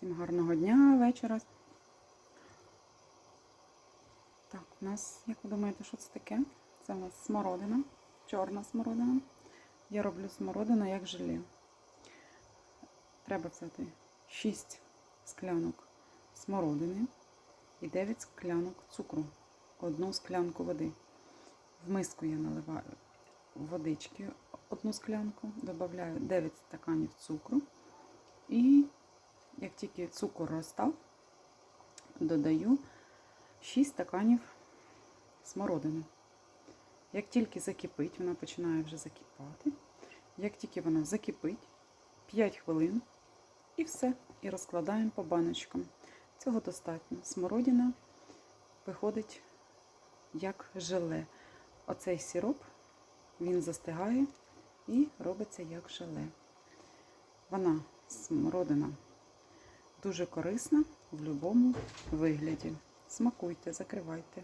Всім гарного дня, вечора. Так, у нас, як ви думаєте, що це таке? Це у нас смородина, чорна смородина. Я роблю смородину як желе. Треба взяти 6 склянок смородини і 9 склянок цукру, одну склянку води. В миску я наливаю водички одну склянку, додаю 9 стаканів цукру. І як тільки цукор розстав, додаю 6 стаканів смородини. Як тільки закипить, вона починає вже закипати. Як тільки вона закипить, 5 хвилин і все. І розкладаємо по баночкам. Цього достатньо. Смородина виходить як желе. Оцей сироп, він застигає і робиться як желе. Вона смородина дуже корисна в будь-якому вигляді. Смакуйте, закривайте.